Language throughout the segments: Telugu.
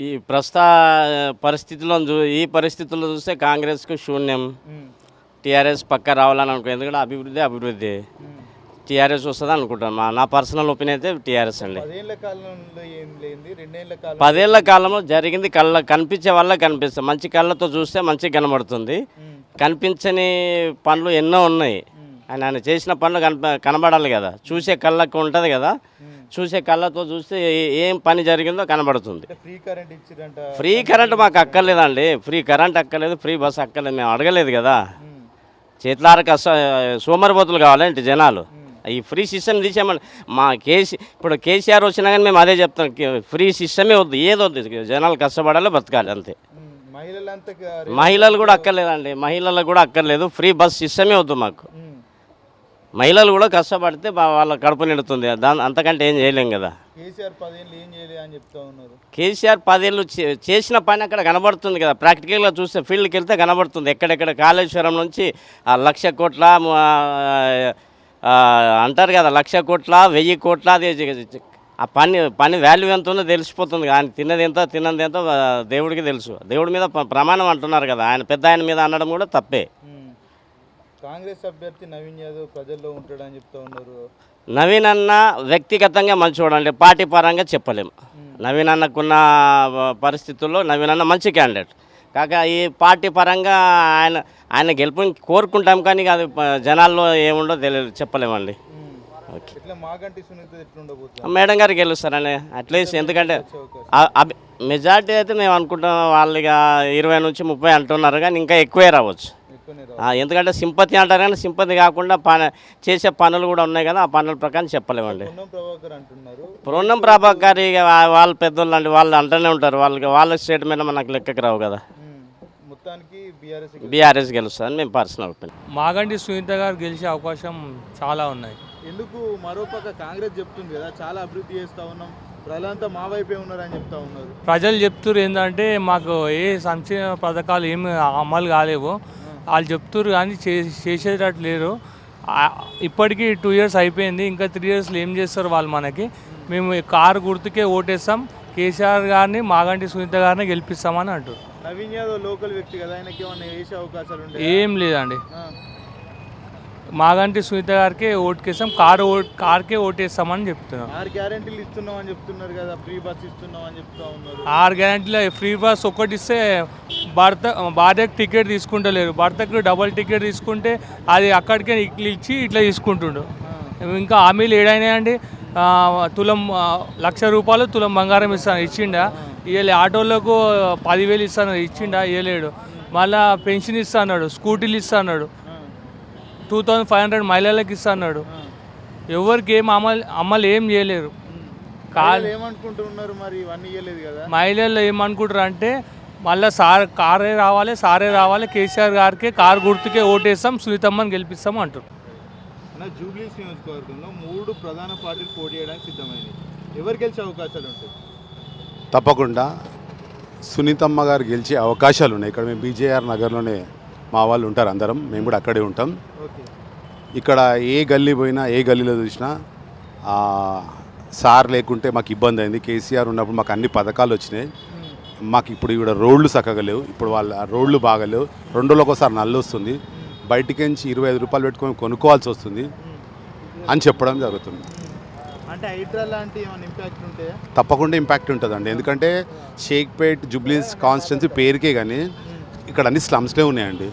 ఈ ప్రస్తుత పరిస్థితిలో చూ ఈ పరిస్థితుల్లో చూస్తే కాంగ్రెస్కు శూన్యం. టీఆర్ఎస్ పక్క రావాలని అనుకో ఎందుకంటే అభివృద్ధి అభివృద్ధి. టీఆర్ఎస్ వస్తుంది అనుకుంటాను. మా నా పర్సనల్ ఒపీనియన్ అయితే టీఆర్ఎస్ అండి. పదేళ్ళ కాలంలో జరిగింది కళ్ళ కనిపించే వల్ల కనిపిస్తుంది మంచి కళ్ళతో చూస్తే మంచిగా కనబడుతుంది. కనిపించని పనులు ఎన్నో ఉన్నాయి. ఆయన ఆయన చేసిన పనులు కనప కనబడాలి కదా. చూసే కళ్ళకు ఉంటుంది కదా. చూసే కళ్ళతో చూస్తే ఏ- పని జరిగిందో కనబడుతుంది. ఫ్రీ కరెంట్ ఇచ్చిరంట. ఫ్రీ కరెంట్ మాకు అక్కర్లేదండి. ఫ్రీ కరెంట్ అక్కర్లేదు ఫ్రీ బస్ అక్కర్లేదు మేము అడగలేదు కదా. చేతులార కష్ట సోమరిపోతులు కావాలంటే జనాలు. ఈ ఫ్రీ సిస్టమ్ తీసేయమని మా కేసీ ఇప్పుడు కేసీఆర్ వచ్చినా కానీ మేము అదే చెప్తాం ఫ్రీ సిస్టమే వద్దు ఏది వద్దు జనాలు కష్టపడాలి బతకాలి అంతే. మహిళలు కూడా అక్కర్లేదండి. మహిళలకు కూడా అక్కర్లేదు ఫ్రీ బస్ సిస్టమే వద్దు మాకు. మహిళలు కూడా కష్టపడితే వాళ్ళ కడుపు నిండుతుంది. దాని అంతకంటే ఏం చేయలేం కదా. కేసీఆర్ పదేళ్ళు ఏం అని చెప్తా ఉన్నారు. కేసీఆర్ పదేళ్ళు చేసిన పని అక్కడ కనబడుతుంది కదా. ప్రాక్టికల్గా చూస్తే ఫీల్డ్కి వెళ్తే కనబడుతుంది. ఎక్కడెక్కడ కాళేశ్వరం నుంచి ఆ లక్ష కోట్ల అంటారు కదా లక్ష కోట్ల వెయ్యి కోట్ల అది ఆ పని పని వాల్యూ ఎంత ఉందో తెలిసిపోతుంది. ఆయన తిన్నది ఎంత తిన్నది ఎంతో దేవుడికి తెలుసు. దేవుడి మీద ప్ర- ప్రమాణం అంటున్నారు కదా. ఆయన పెద్ద ఆయన మీద అనడం కూడా తప్పే. కాంగ్రెస్ అభ్యర్థి నవీన్ యాదవ్ ప్రజల్లో ఉంటాడని చెప్తా ఉన్నారు. నవీన్ అన్న వ్యక్తిగతంగా మంచివాడు అండి పార్టీ పరంగా చెప్పలేము. నవీన్ అన్నకున్న పరిస్థితుల్లో నవీన్ అన్న మంచి క్యాండిడేట్. కాక ఈ పార్టీ పరంగా ఆయన ఆయన గెలుపుని కోరుకుంటాం కానీ అది జనాల్లో ఏముండో తెలియదు చెప్పలేమండి మేడం గారు గెలుస్తారని అట్లీస్ట్ ఎందుకంటే మెజార్టీ అయితే మేము అనుకుంటున్నాం వాళ్ళు ఇక ఇరవై నుంచి ముప్పై అంటున్నారు కానీ ఇంకా ఎక్కువే రావచ్చు. ఎందుకంటే సింపతి అంటారు కానీ సింపతి కాకుండా పని చేసే పనులు కూడా ఉన్నాయి కదా ఆ పనుల ప్రకారం చెప్పలేమండి. పూర్ణం ప్రభాకర్ వాళ్ళ పెద్దోళ్ళు అండి వాళ్ళు అంటూనే ఉంటారు వాళ్ళకి వాళ్ళ స్టేట్మెంట్ మనకు లెక్కకి రావు కదా. బీఆర్ఎస్ గెలుస్తుందని మేము పర్సనల్ ఒపీనియన్. మాగంటి సునీత గారు గెలిచే అవకాశం చాలా ఉన్నాయి. ఎందుకు మరోపక్క కాంగ్రెస్ చెప్తుంది కదా చాలా అభివృద్ధి చేస్తా ఉన్నాం ప్రజలంతా మా వైపే ఉన్నారని చెప్తా ఉన్నారు. ప్రజలు చెప్తున్నారు ఏంటంటే మాకు ఏ సంక్షేమ పథకాలు ఏమి అమలు కాలేవు. వాళ్ళు చెప్తున్నారు కానీ చే చేసేటట్టు లేరు. ఇప్పటికీ టూ ఇయర్స్ అయిపోయింది. ఇంకా త్రీ ఇయర్స్లో ఏం చేస్తారు వాళ్ళు మనకి? మేము కారు గుర్తుకే ఓటేస్తాం. కేసీఆర్ గారిని మాగంటి సునీత గారిని గెలిపిస్తామని అంటారు నవీన్ యాదవ్ లోకల్ వ్యక్తి కదా. ఆయనకి ఏమన్నా వేసే అవకాశాలు ఏం లేదండి. మాగంటి సునీత గారికే ఓటుకేస్తాం. కారు ఓట్ కార్కే ఓటేస్తామని చెప్తున్నాం. ఆరు గ్యారెంటీలు ఇస్తున్నాం అని చెప్తున్నారు కదా. ఫ్రీ బస్ ఇస్తున్నాం అని చెప్తా ఉన్నారు. ఆరు గ్యారెంటీలో ఫ్రీ బస్ ఒక్కటి ఇస్తే భర్త భార్యకు టికెట్ తీసుకుంటలేరు. భర్తకు డబల్ టికెట్ తీసుకుంటే అది అక్కడికే ఇట్లా ఇచ్చి ఇట్లా తీసుకుంటుండు. ఇంకా హామీలు ఏడైనాయండి? తులం లక్ష రూపాయలు తులం బంగారం ఇస్తాను ఇచ్చిండా? ఇవ్వలే ఆటోలకు పదివేలు ఇస్తాను ఇచ్చిండా? ఇవ్వలేడు మళ్ళా పెన్షన్ ఇస్తా అన్నాడు స్కూటీలు ఇస్తా అన్నాడు. టూ థౌజండ్ ఫైవ్ హండ్రెడ్ మహిళలకు ఇస్తా అన్నాడు. ఎవరికి ఏం అమలు అమలు ఏం చేయలేరు. కా వాళ్ళు ఏమనుకుంటున్నారు మరి? ఇవన్నీ ఇవ్వలేదు కదా. మహిళలు ఏమనుకుంటారు అంటే మళ్ళీ సార్ కారే రావాలి సారే రావాలి కేసీఆర్ గారికి కారు గుర్తుకే ఓటేస్తాం సునీతమ్మని గెలిపిస్తాం అంటారు. జూబ్లీస్ నియోజకవర్గంలో మూడు ప్రధాన పార్టీలు పోటీ చేయడానికి సిద్ధమైంది. ఎవరు గెలిచే అవకాశాలు ఉంటాయి? తప్పకుండా సునీతమ్మ గారు గెలిచే అవకాశాలు ఉన్నాయి. ఇక్కడ మేము బీజేఆర్ నగర్లోనే మా వాళ్ళు ఉంటారు అందరం. మేము కూడా అక్కడే ఉంటాం. ఇక్కడ ఏ గల్లీ పోయినా ఏ గల్లీలో చూసినా సార్ లేకుంటే మాకు ఇబ్బంది అయింది. కేసీఆర్ ఉన్నప్పుడు మాకు అన్ని పథకాలు వచ్చినాయి. మాకు ఇప్పుడు ఇక్కడ రోడ్లు చక్కగా లేవు. ఇప్పుడు వాళ్ళ రోడ్లు బాగలేవు. రెండు రోజులకు ఒకసారి నల్లు వస్తుంది. బయటికి నుంచి ఇరవై ఐదు రూపాయలు పెట్టుకొని కొనుక్కోవాల్సి వస్తుంది అని చెప్పడం జరుగుతుంది. అంటే హైడ్రా లాంటి ఇంపాక్ట్ ఉంటాయా తప్పకుండా ఇంపాక్ట్ ఉంటుందండి. ఎందుకంటే షేక్పేట్ జూబ్లీస్ కాన్స్టిట్యున్సీ పేరుకే కానీ ఇక్కడ అన్ని స్లమ్స్లే ఉన్నాయండి.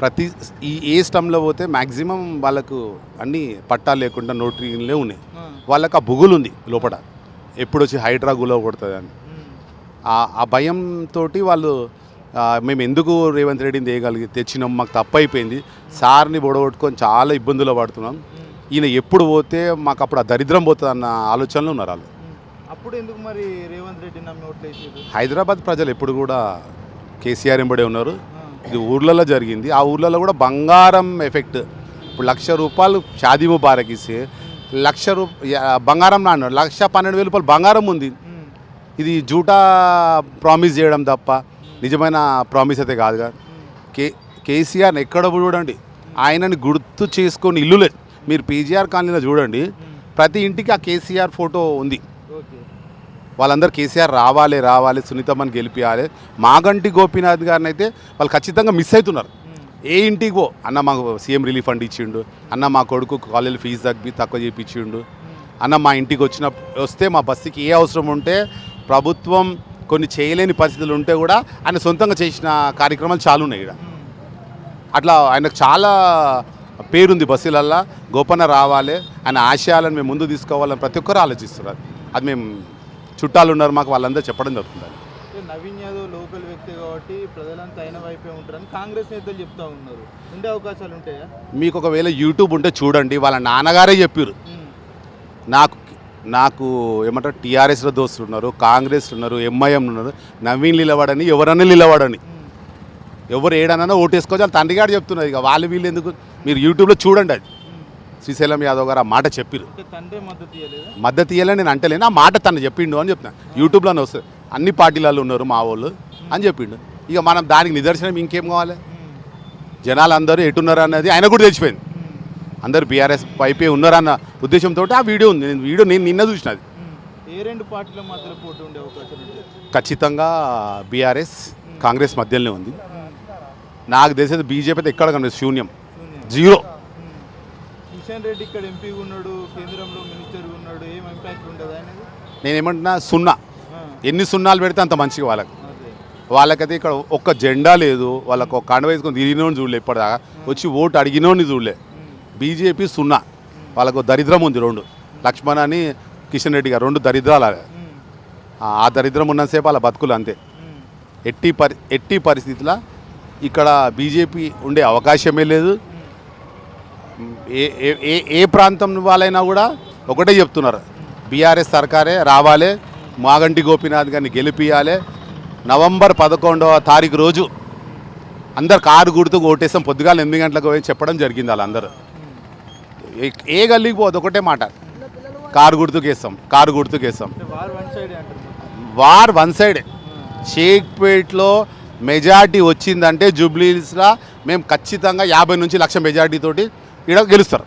ప్రతి ఈ ఏ స్లమ్లో పోతే మ్యాక్సిమం వాళ్ళకు అన్ని పట్టాలు లేకుండా నోటరీలే ఉన్నాయి. వాళ్ళకి ఆ బుగులు ఉంది లోపల. ఎప్పుడు వచ్చి హైడ్రా గులో కొడుతుంది అని ఆ- భయంతో వాళ్ళు మేము ఎందుకు రేవంత్ రెడ్డిని తేయగలిగి తెచ్చినాం మాకు తప్పు అయిపోయింది సార్ని బొడగొట్టుకొని చాలా ఇబ్బందులు పడుతున్నాం. ఈయన ఎప్పుడు పోతే మాకు అప్పుడు ఆ దరిద్రం పోతుంది అన్న ఆలోచనలో ఉన్నారు వాళ్ళు. అప్పుడు ఎందుకు మరి రేవంత్ రెడ్డి నమ్మి హైదరాబాద్ ప్రజలు ఎప్పుడు కూడా కేసీఆర్ ఎంబడే ఉన్నారు. ఇది ఊర్లలో జరిగింది. ఆ ఊర్లలో కూడా బంగారం ఎఫెక్ట్. ఇప్పుడు లక్ష రూపాయలు షాదీ ముబారక్ ఇస్తే లక్ష రూ బంగారం నాన్న లక్ష పన్నెండు వేల రూపాయలు బంగారం ఉంది. ఇది జూటా ప్రామిస్ చేయడం తప్ప నిజమైన ప్రామిస్ అయితే కాదుగా కే కేసీఆర్ని ఎక్కడ చూడండి ఆయనని గుర్తు చేసుకొని ఇల్లులే మీరు పీజీఆర్ కాలనీలో చూడండి ప్రతి ఇంటికి ఆ కేసీఆర్ ఫోటో ఉంది. వాళ్ళందరూ కేసీఆర్ రావాలి రావాలి సునీతమ్మని గెలిపించాలి మాగంటి గోపీనాథ్ గారిని అయితే వాళ్ళు ఖచ్చితంగా మిస్ అవుతున్నారు. ఏ ఇంటికి పో అన్న మాకు సీఎం రిలీఫ్ ఫండ్ ఇచ్చిండు అన్న మా కొడుకు కాలేజ్ ఫీజు తగ్గి తక్కువ చేయించిండు అన్న మా ఇంటికి వచ్చిన వస్తే మా బస్సుకి ఏ అవసరం ఉంటే ప్రభుత్వం కొన్ని చేయలేని పరిస్థితులు ఉంటే కూడా ఆయన సొంతంగా చేసిన కార్యక్రమాలు చాలా ఉన్నాయి ఇక్కడ అట్లా ఆయనకు చాలా పేరుంది బస్సులల్లా గోపన్న రావాలి ఆయన ఆశయాలను మేము ముందు తీసుకోవాలని ప్రతి ఒక్కరు ఆలోచిస్తున్నారు. అది మేము చుట్టాలు ఉన్నారు మాకు వాళ్ళందరూ చెప్పడం జరుగుతుంది. నవీన్ యాదవ్ లోకల్ వ్యక్తి కాబట్టి ప్రజలంతా ఆయన వైపే ఉంటారని కాంగ్రెస్ నేతలు చెప్తా ఉన్నారు. ఉండే అవకాశాలు ఉంటాయా? మీకు ఒకవేళ యూట్యూబ్ ఉంటే చూడండి వాళ్ళ నాన్నగారే చెప్పారు. నాకు నాకు ఏమంటారు టీఆర్ఎస్లో దోస్తులు ఉన్నారు కాంగ్రెస్ ఉన్నారు ఎంఐఎం ఉన్నారు నవీన్ నిలబడని ఎవరన్నా నిలబడని ఎవరు ఏడనన్నా ఓటేసుకోవచ్చు వాళ్ళ తండ్రి గారు చెప్తున్నారు. ఇక వాళ్ళు వీళ్ళు ఎందుకు? మీరు యూట్యూబ్లో చూడండి అది. శ్రీశైలం యాదవ్ గారు ఆ మాట చెప్పారు. మద్దతు ఇవ్వాలని నేను అంటలేను. ఆ మాట తను చెప్పిండు అని చెప్తున్నా యూట్యూబ్లోనే వస్తుంది. అన్ని పార్టీలలో ఉన్నారు మా వాళ్ళు అని చెప్పిండు. ఇక మనం దానికి నిదర్శనం ఇంకేం కావాలి? జనాలు అందరూ ఎటున్నారు అన్నది ఆయన కూడా తెలిసిపోయింది. అందరు బీఆర్ఎస్ వైపే ఉన్నారన్న ఉద్దేశంతో ఆ వీడియో ఉంది. నేను వీడియో నేను నిన్న చూసిన అది. ఏ రెండు పార్టీల మధ్యలో పోటీ ఉండే అవకాశాలు ఉంటాయి ఖచ్చితంగా బీఆర్ఎస్ కాంగ్రెస్ మధ్యలోనే ఉంది. నాకు తెలిసేది బీజేపీ అయితే ఎక్కడ కనిపిస్తుంది శూన్యం. జీరో. కిషన్ రెడ్డి ఇక్కడ ఎంపీగా ఉన్నాడు కేంద్రంలో మినిస్టర్గా ఉన్నాడు ఏం ఇంపాక్ట్ ఉండదు అనేది నేను ఏమంటున్నా సున్నా ఎన్ని సున్నాలు పెడితే అంత మంచిగా వాళ్ళకి. వాళ్ళకైతే ఇక్కడ ఒక్క జెండా లేదు వాళ్ళకు ఒక కండ వేసుకొని తిరిగినోని చూడలే ఇప్పటిదాకా. వచ్చి ఓటు అడిగినోని చూడలే. బీజేపీ సున్నా. వాళ్ళకు దరిద్రం ఉంది రెండు. లక్ష్మణ్ అని కిషన్ రెడ్డి గారు రెండు దరిద్రాలు ఆ దరిద్రం ఉన్నంతసేపు వాళ్ళ బతుకులు అంతే. ఎట్టి పరి ఎట్టి పరిస్థితుల ఇక్కడ బీజేపీ ఉండే అవకాశమే లేదు. ఏ ఏ- ఏ ప్రాంతం వాళ్ళైనా కూడా ఒకటే చెప్తున్నారు. బీఆర్ఎస్ సర్కారే రావాలి. మాగంటి గోపీనాథ్ గారిని గెలిపియాలి. నవంబర్ పదకొండవ తారీఖు రోజు అందరు కారు గుర్తు ఓటేసాం. పొద్దుగాల ఎనిమిది గంటలకు పోయి చెప్పడం జరిగింది వాళ్ళందరూ. ఏ- గల్లీకి పోదు ఒకటే మాట. కారు గుర్తుకేస్తాం కారు గుర్తుకేస్తాం. వారు వన్ సైడ్ అంటారు వార్ వన్ సైడ్. షేక్పేట్లో మెజార్టీ వచ్చిందంటే జూబ్లీస్లో మేము ఖచ్చితంగా యాభై నుంచి లక్ష మెజార్టీ తోటి ఇక్కడ గెలుస్తారు.